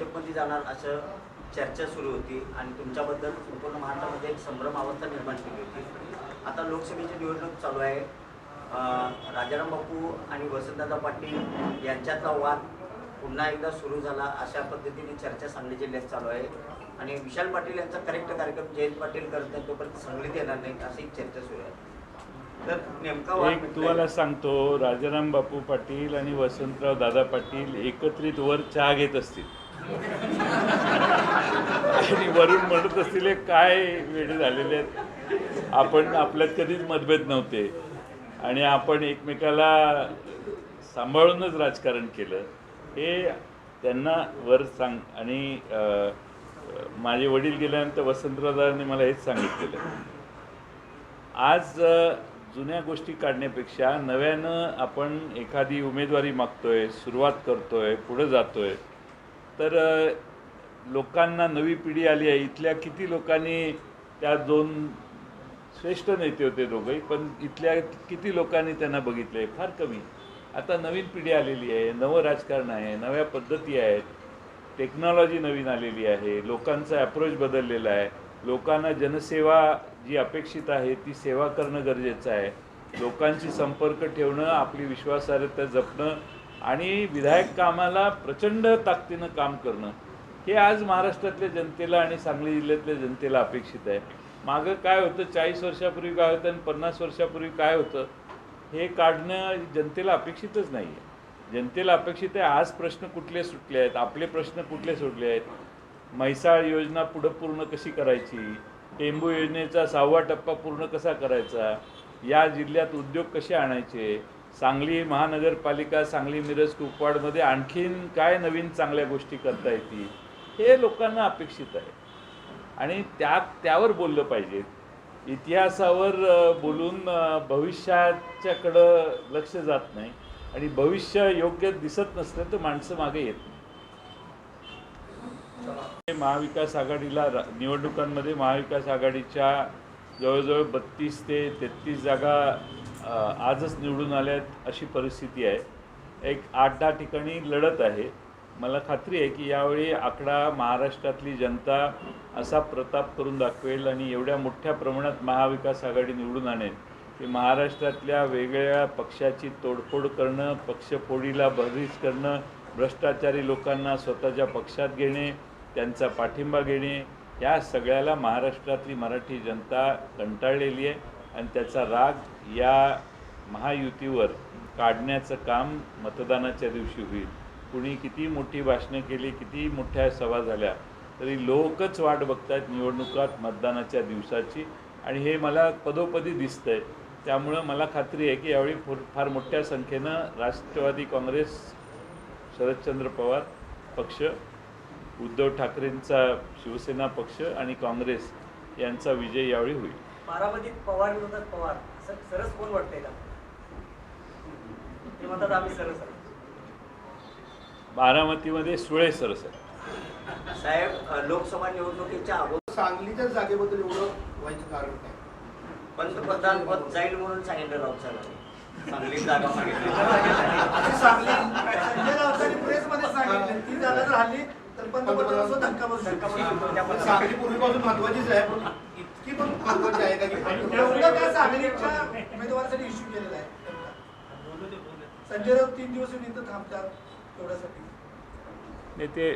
भाजपमध्ये जाणार असं चर्चा सुरू होती आणि तुमच्याबद्दल संपूर्ण महाराष्ट्रामध्ये एक संभ्रम अवस्था निर्माण केली होती. आता लोकसभेची निवडणूक चालू आहे. राजाराम बापू आणि वसंतदादा पाटील यांच्यातला वाद पुन्हा एकदा सुरू झाला अशा पद्धतीने चर्चा सांगली जिल्ह्यात चालू आहे. आणि विशाल पाटील यांचा करेक्ट कार्यक्रम जयंत पाटील करत नाही तोपर्यंत सांगलीत येणार नाही अशी चर्चा सुरू आहे. तर नेमका एक तुम्हाला सांगतो राजाराम बापू पाटील आणि वसंतराव दादा पाटील एकत्रित वर चहा घेत असतील. आणि वरून म्हणत असतील काय वेळ झालेले आहेत? आपण आपल्यात कधीच मतभेद नव्हते. आणि आपण एकमेकाला सांभाळूनच राजकारण केलं. हे त्यांना वर सांग आणि माझे वडील गेल्यानंतर वसंतरावदांनी मला हेच सांगितलेलं. आज जुन्या गोष्टी काढण्यापेक्षा नव्यानं आपण एखादी उमेदवारी मागतोय सुरुवात करतोय पुढं जातोय तर लोकांना नवी पिढी आली आहे. इथल्या किती लोकांनी त्या दोन श्रेष्ठ नेते होते दोघंही पण इथल्या किती लोकांनी त्यांना बघितलंय? फार कमी. आता नवीन पिढी आलेली आहे नवं राजकारण आहे नव्या पद्धती आहेत. टेक्नॉलॉजी नवीन आलेली आहे लोकांचा ॲप्रोच बदललेला आहे. लोकांना जनसेवा जी अपेक्षित आहे ती सेवा करणं गरजेचं आहे. लोकांशी संपर्क ठेवणं आपली विश्वासार्हता जपणं आणि विधायक कामाला प्रचंड ताकदीनं काम करणं हे आज महाराष्ट्रातल्या जनतेला आणि सांगली जिल्ह्यातल्या जनतेला अपेक्षित आहे. मागं काय होतं चाळीस वर्षापूर्वी काय होतं आणि पन्नास वर्षापूर्वी काय होतं हे काढणं जनतेला अपेक्षितच नाही आहे जनतेला अपेक्षित आहे आज प्रश्न कुठले सुटले आहेत आपले प्रश्न कुठले सुटले आहेत? म्हैसाळ योजना पुढं पूर्ण कशी करायची? टेंबू योजनेचा सहावा टप्पा पूर्ण कसा करायचा? या जिल्ह्यात उद्योग कसे आणायचे? सांगली महानगरपालिका सांगली मिरज कुपवाडमध्ये आणखीन काय नवीन चांगल्या गोष्टी करता येतील हे लोकांना अपेक्षित आहे. आणि त्या त्यावर बोललं पाहिजे. इतिहासावर बोलून भविष्याच्याकडं लक्ष जात नाही आणि भविष्य योग्य दिसत नसलं तर माणसं मागे येत नाही. महाविकास आघाडीला निवडणुकांमध्ये महाविकास आघाडीच्या जवळजवळ बत्तीस ते तेहतीस जागा आजच निवडून आल्यात अशी परिस्थिती आहे. एक आठ दहा ठिकाणी लढत आहे. मला खात्री आहे की यावेळी आकडा महाराष्ट्रातली जनता असा प्रताप करून दाखवेल आणि एवढ्या मोठ्या प्रमाणात महाविकास आघाडी निवडून आणेल की महाराष्ट्रातल्या वेगवेगळ्या पक्षाची तोडफोड करणं पक्षफोडीला भरीस करणं भ्रष्टाचारी लोकांना स्वतःच्या पक्षात घेणे त्यांचा पाठिंबा घेणे या सगळ्याला महाराष्ट्रातली मराठी जनता कंटाळलेली आहे आणि त्याचा राग या महायुतीवर काढण्याचं काम मतदानाच्या दिवशी होईल. कुणी किती मोठी भाषणं केली किती मोठ्या सभा झाल्या तरी लोकच वाट बघतायत निवडणुकात मतदानाच्या दिवसाची. आणि हे मला पदोपदी दिसतंय. त्यामुळं मला खात्री आहे की यावेळी फार फार मोठ्या संख्येनं राष्ट्रवादी काँग्रेस शरदचंद्र पवार पक्ष उद्धव ठाकरेंचा शिवसेना पक्ष आणि काँग्रेस यांचा विजय यावेळी होईल. बारामतीत पवार विरोधात पवार. सरस कोण वाटतंय का ते म्हणतात आम्ही सरस आहे. बारामतीमध्ये सुळे सरस आहे. साहेब लोकसभा निवडणुकीच्या अगोदर सांगलीच्याच जागेबद्दल एवढं व्हायचं कारण काय? पंतप्रधान पद जाईल म्हणून सांगितलं राऊत साहेबांनी सांगली जागा मागितली. अशी सांगली संजय राऊतांनी प्रेसमध्ये सांगितलं. ती जागा जर हल्ली तर पंतप्रधान धक्का बसू धक्का बसू. सांगली पूर्वीपासून महत्वाचीच आहे. उमेदवारासाठी इश्यू केलेला आहे. संजय राऊत तीन दिवस येऊन इथं थांबतात तेवढ्यासाठी. नाही ते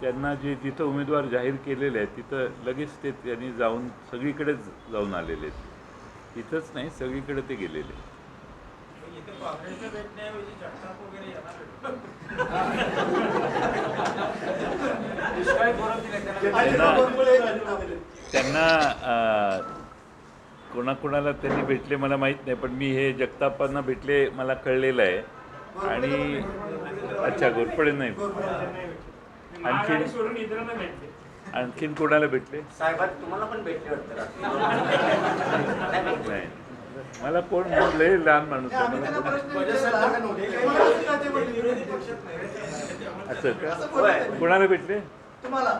त्यांना जे जिथं उमेदवार जाहीर केलेले आहेत तिथं लगेच ते त्यांनी जाऊन सगळीकडेच जाऊन आलेले आहेत. इथंच नाही सगळीकडे ते गेलेले आहेत. त्यांना अं, कोणाकोणाला त्यांनी भेटले मला माहीत नाही पण मी हे जगतापांना भेटले मला कळलेलं आहे. आणि अच्छा घोरपडे नाही. आणखीन आणखीन कोणाला भेटले? साहेबात तुम्हाला पण भेटले वाटतं रात्री. नाही, मला कोण लय लहान माणूस आहे मला कोण-. असं का. कोणाला भेटले? तुम्हाला?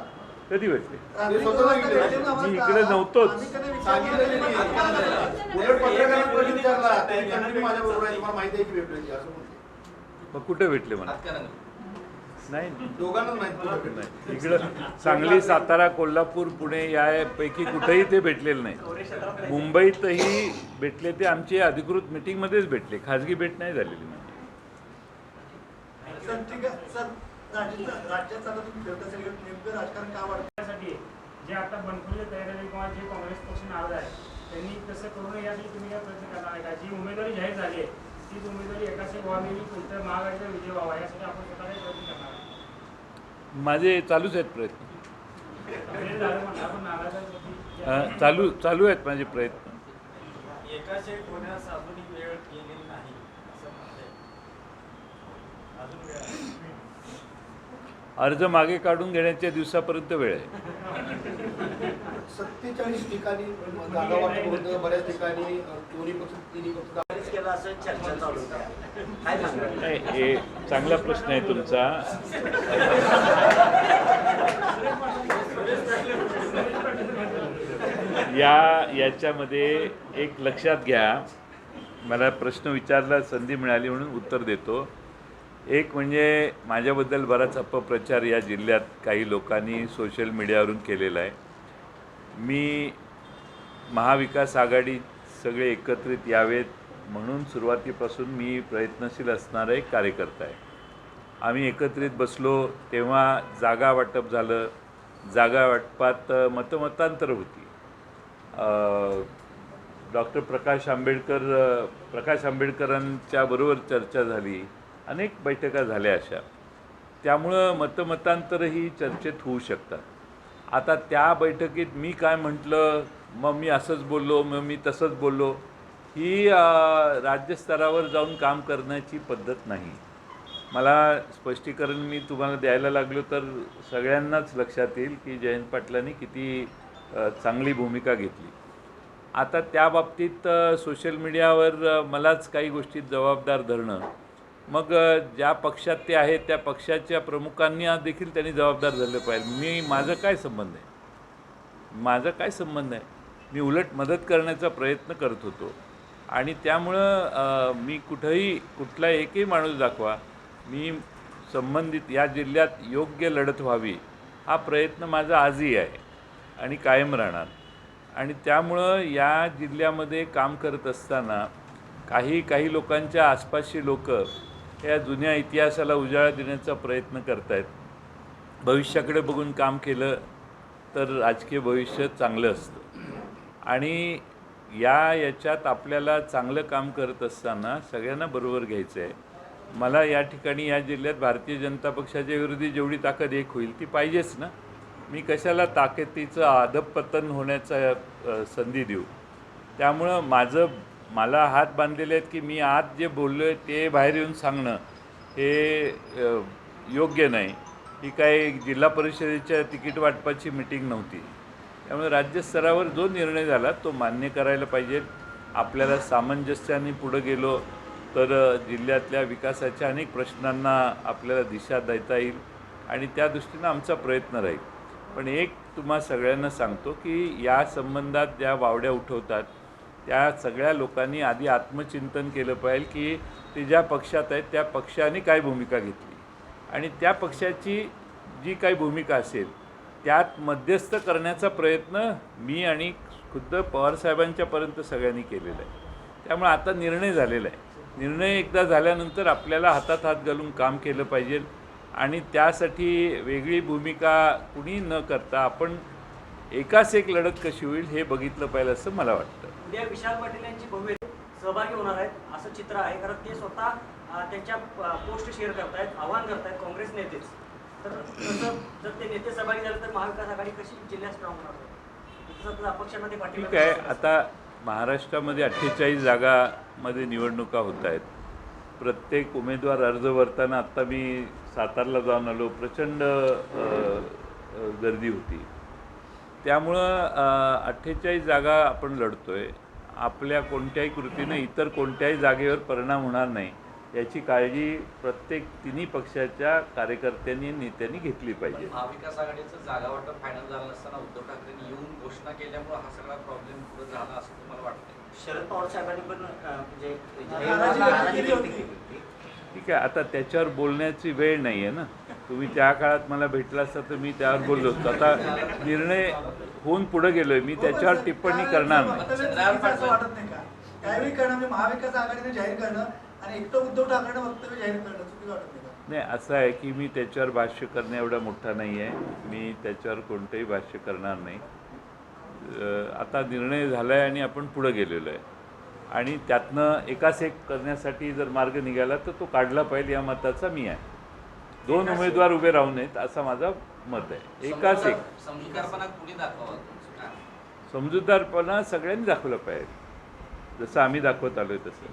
कधी भेटले? मी इकडे. नव्हतोच. मग कुठे भेटले मला नाही. दोघांनाच माहिती नाही. इकडं सांगली सातारा कोल्हापूर पुणे यापैकी कुठेही ते भेटलेले नाही. मुंबईतही भेटले ते आमची अधिकृत मिटिंगमध्येच भेटले. खाजगी भेट नाही झालेली म्हणजे सर ठीक आहे सर राज्यात राज्यात आता तुम्ही फिरत असेल नेमकं राजकारण का वाढतं? त्यासाठी जे आता बनकुले तयार आहे किंवा जे काँग्रेस पक्ष नाराज आहे त्यांनी तसं करू नये यासाठी तुम्ही काय प्रयत्न करणार आहे का? जी उमेदवारी जाहीर झाली आहे तीच उमेदवारी एकाच एक व्हावी कोणत्या महागाईचा विजय व्हावा यासाठी आपण स्वतः प्रयत्न करणार आहे. माझे चालूच आहेत प्रयत्न. झालं चालू चालू आहेत माझे प्रयत्न. एकाच एक होण्यास अजूनही वेळ गेलेली नाही असं म्हणते अजून वेळ आहे. अर्ज मागे काढून घेण्याच्या दिवसापर्यंत वेळ आहे. सत्तेचाळीस ठिकाणी जागा वाटप होतं बऱ्याच ठिकाणी अ, दोन्ही पक्ष तिन्ही पक्ष काँग्रेस केलं असं चर्चा चालू होत्या. काय सांगणार? नाही हे चांगला प्रश्न आहे तुमचा. या याच्यामध्ये एक लक्षात घ्या. मला प्रश्न विचारला संधी मिळाली म्हणून उत्तर देतो. एक म्हणजे माझ्याबद्दल बराच अपप्रचार या जिल्ह्यात काही लोकांनी सोशल मीडियावरून केलेला आहे. मी महाविकास आघाडी सगळे एकत्रित यावेत म्हणून सुरुवातीपासून मी प्रयत्नशील असणारा एक कार्यकर्ता आहे. आम्ही एकत्रित बसलो तेव्हा जागा वाटप झालं. जागा वाटपात मतमतांतर होती. डॉक्टर प्रकाश आंबेडकर प्रकाश आंबेडकरांच्या बरोबर चर्चा झाली. अनेक बैठका झाल्या अशा. त्यामुळं मतमतांतरही चर्चेत होऊ शकतात. आता त्या बैठकीत मी काय म्हटलं मग मी असंच बोललो मग मी तसंच बोललो ही राज्यस्तरावर जाऊन काम करण्याची पद्धत नाही. मला स्पष्टीकरण मी तुम्हाला द्यायला लागलो तर सगळ्यांनाच लक्षात येईल की जयंत पाटलांनी किती चांगली भूमिका घेतली. आता त्या बाबतीत सोशल मीडियावर मलाच काही गोष्टीत जबाबदार धरणं मग ज्या पक्षात ते आहेत त्या पक्षाच्या प्रमुखांनी आज देखील त्यांनी जबाबदार झाले पाहिजे. मी माझं काय संबंध आहे? माझा काय संबंध आहे? मी उलट मदत करण्याचा प्रयत्न करत होतो. आणि त्यामुळं मी कुठंही कुठला एकही माणूस दाखवा मी संबंधित या जिल्ह्यात योग्य लढत व्हावी हा प्रयत्न माझा आजही आहे आणि कायम राहणार. आणि त्यामुळं या जिल्ह्यामध्ये काम करत असताना काही काही लोकांच्या आसपासची लोकं या जुन्या इतिहासाला उजाळा देण्याचा प्रयत्न करत आहेत भविष्याकडे बघून काम केलं तर राजकीय भविष्य चांगलं असतं. आणि या याच्यात आपल्याला चांगलं काम करत असताना सगळ्यांना बरोबर घ्यायचं आहे मला या ठिकाणी या जिल्ह्यात भारतीय जनता पक्षाच्या विरोधी जेवढी ताकद एक होईल ती पाहिजेच ना. मी कशाला ताकदीचं अधपतन होण्याचा संधी देऊ? त्यामुळं माझं मला हात बांधलेले आहेत की मी आज जे बोललो आहे ते बाहेर येऊन सांगणं हे योग्य नाही. ही काही जिल्हा परिषदेच्या तिकीट वाटपाची मिटिंग नव्हती. त्यामुळे राज्यस्तरावर जो निर्णय झाला तो मान्य करायला पाहिजे. आपल्याला सामंजस्याने पुढं गेलो तर जिल्ह्यातल्या विकासाच्या अनेक प्रश्नांना आपल्याला दिशा देता येईल आणि त्या दृष्टीनं आमचा प्रयत्न राहील. पण एक तुम्हा सगळ्यांना सांगतो की या संबंधात ज्या वावड्या उठवतात त्या सगळ्या लोकांनी आधी आत्मचिंतन केलं पाहिजे की ते ज्या पक्षात आहेत त्या पक्षाने काय भूमिका घेतली. आणि त्या पक्षाची जी काही भूमिका असेल त्यात मध्यस्थ करण्याचा प्रयत्न मी आणि खुद्द पवारसाहेबांच्यापर्यंत सगळ्यांनी केलेला आहे. त्यामुळे आता निर्णय झालेला आहे. निर्णय एकदा झाल्यानंतर आपल्याला हातात हात घालून काम केलं पाहिजे. आणि त्यासाठी वेगळी भूमिका कुणी न करता आपण एकाच एक लढत कशी होईल हे बघितलं पाहिजे असं मला वाटतं. उद्या विशाल पाटील यांची भव्य सहभागी होणार आहेत असं चित्र आहे कारण ते स्वतः त्यांच्या पोस्ट शेअर करतायत आवाहन करतायत काँग्रेस नेतेच तर तसं जर ते नेते सहभागी झाले तर महाविकास आघाडी कशी जिल्ह्यात स्ट्रॉंग होणार अपक्षांमध्ये पाठिंबा ठीक आहे आता महाराष्ट्रामध्ये अठ्ठेचाळीस जागामध्ये निवडणुका होत आहेत. प्रत्येक उमेदवार अर्ज भरताना आत्ता मी सातारला जाऊन आलो प्रचंड गर्दी होती. त्यामुळं अठ्ठेचाळीस जागा आपण लढतो आहे आपल्या कोणत्याही कृतीनं इतर कोणत्याही जागेवर परिणाम होणार नाही. याची काळजी प्रत्येक तिन्ही पक्षाच्या कार्यकर्त्यांनी नेत्यांनी घेतली पाहिजे. महाविकास आघाडीचं जागा वाटप फायनल झालं नसताना उद्धव ठाकरेंनी येऊन घोषणा केल्यामुळे हा सगळा प्रॉब्लेम पुढे झाला असं तुम्हाला वाटतंय? शरद पवार साहेबांनी पण म्हणजे ठीक आहे आता त्याच्यावर बोलण्याची वेळ नाही आहे ना. तुम्ही त्या काळात मला भेटला असता तर मी त्यावर बोललो असतो आता निर्णय होऊन पुढे गेलोय. मी त्याच्यावर टिप्पणी करणार नाही. असं म्हणजे नाही असं आहे की मी त्याच्यावर भाष्य करणे एवढा मोठा नाही आहे मी त्याच्यावर कोणतंही भाष्य करणार नाही. आता निर्णय झाला आहे आणि आपण पुढं गेलेलो आहे. आणि त्यातनं एकाच एक करण्यासाठी जर मार्ग निघाला तर तो काढला पाहिजे या मताचा मी आहे. दोन उमेदवार उभे राहू नयेत असा माझा मत आहे. एकाच एक. कुणी समजूतदारपणा सगळ्यांनी दाखवला पाहिजे. जसं आम्ही दाखवत आलोय तसं.